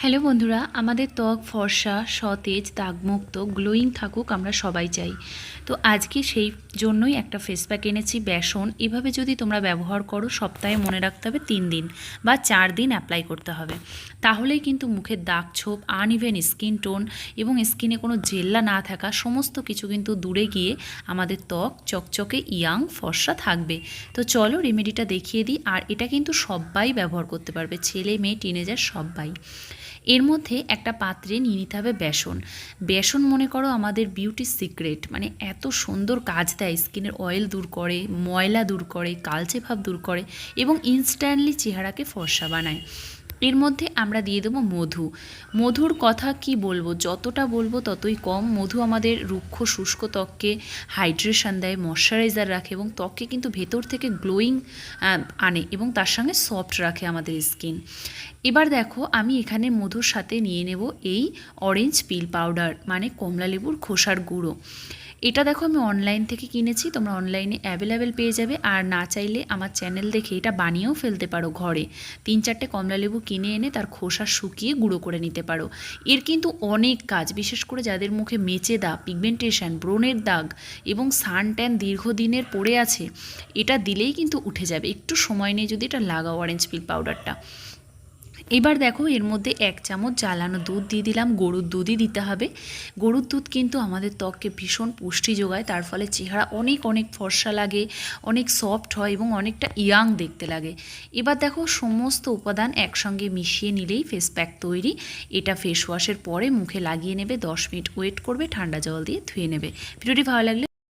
Hello বন্ধুরা, আমাদের ত্বক, ফর্সা, সতেজ, দাগমুক্ত, গ্লোয়িং থাকুক আমরা সবাই চাই। তো আজকে সেই জন্যই একটা ফেস প্যাক এনেছি, বেসন। এভাবে যদি তোমরা ব্যবহার করো, সপ্তাহে মনে রাখতে হবে তিন দিন বা চার দিন অ্যাপ্লাই করতে হবে। তাহলেই কিন্তু মুখের দাগ ছোপ আনইভেন স্কিন টোন এবং স্কিনে কোনো জেল্লা না থাকা সমস্ত কিছু কিন্তু দূরে গিয়ে আমাদের ত্বক, চকচকে ইয়াং ফর্সা থাকবে। তো চলো রেমেডিটা দেখিয়ে দিই। আর এটা কিন্তু সবাই ব্যবহার করতে পারবে, ছেলে, মেয়ে টিনেজার সবাই এর মধ্যে একটা পাত্রে নিয়ে নিতে হবে বেসন। বেসন মনে করো আমাদের বিউটি সিক্রেট মানে এত সুন্দর কাজ দেয়, স্কিনের অয়েল দূর করে, ময়লা দূর করে, কালচে ভাব দূর করে এবং ইনস্ট্যান্টলি চেহারাকে ফর্সা বানায়। এর মধ্যে আমরা দিয়ে দেবো মধু। মধুর কথা কি বলব? যতটা বলব ততই কম। মধু আমাদের রুক্ষ, শুষ্ক ত্বককে হাইড্রেশন দেয় ময়শ্চারাইজার রাখে এবং ত্বককে কিন্তু ভেতর থেকে গ্লোয়িং আনে এবং তার সঙ্গে সফট রাখে আমাদের স্কিন এবার দেখো আমি এখানে মধুর সাথে নিয়ে নেব এই অরেঞ্জ পিল পাউডার মানে কমলা লেবুর খোসার গুঁড়ো। এটা দেখো আমি অনলাইন থেকে কিনেছি, তোমরা অনলাইনে অ্যাভেলেবেল পেয়ে যাবে। আর না চাইলে আমার চ্যানেল দেখে এটা বানিয়েও ফেলতে পারো ঘরে। তিন চারটে কমলা লেবু কিনে এনে তার খোসা শুকিয়ে গুঁড়ো করে নিতে পারো। এর কিন্তু অনেক কাজ, বিশেষ করে যাদের মুখে মেচে দাগ পিগমেন্টেশন ব্রণের দাগ এবং সান ট্যান দীর্ঘদিনের পড়ে আছে, এটা দিলেই কিন্তু উঠে যাবে। একটু সময় নিয়ে যদি এটা লাগাও অরেঞ্জ পিল পাউডারটা এবার দেখো, এর মধ্যে এক চামচ জ্বালানো দুধ দিয়ে দিলাম। গরুর দুধই দিতে হবে। গরুর দুধ কিন্তু আমাদের ত্বককে ভীষণ পুষ্টি যোগায়। তার ফলে চেহারা অনেক অনেক ফর্সা লাগে, অনেক সফট হয় এবং অনেকটা ইয়াং দেখতে লাগে। এবার দেখো, সমস্ত উপাদান একসঙ্গে মিশিয়ে নিলেই ফেস প্যাক তৈরি। এটা ফেস ওয়াশের পরে মুখে লাগিয়ে নেবে, দশ মিনিট ওয়েট করবে, ঠান্ডা জল দিয়ে ধুয়ে নেবে। ভিডিওটি ভালো লাগলে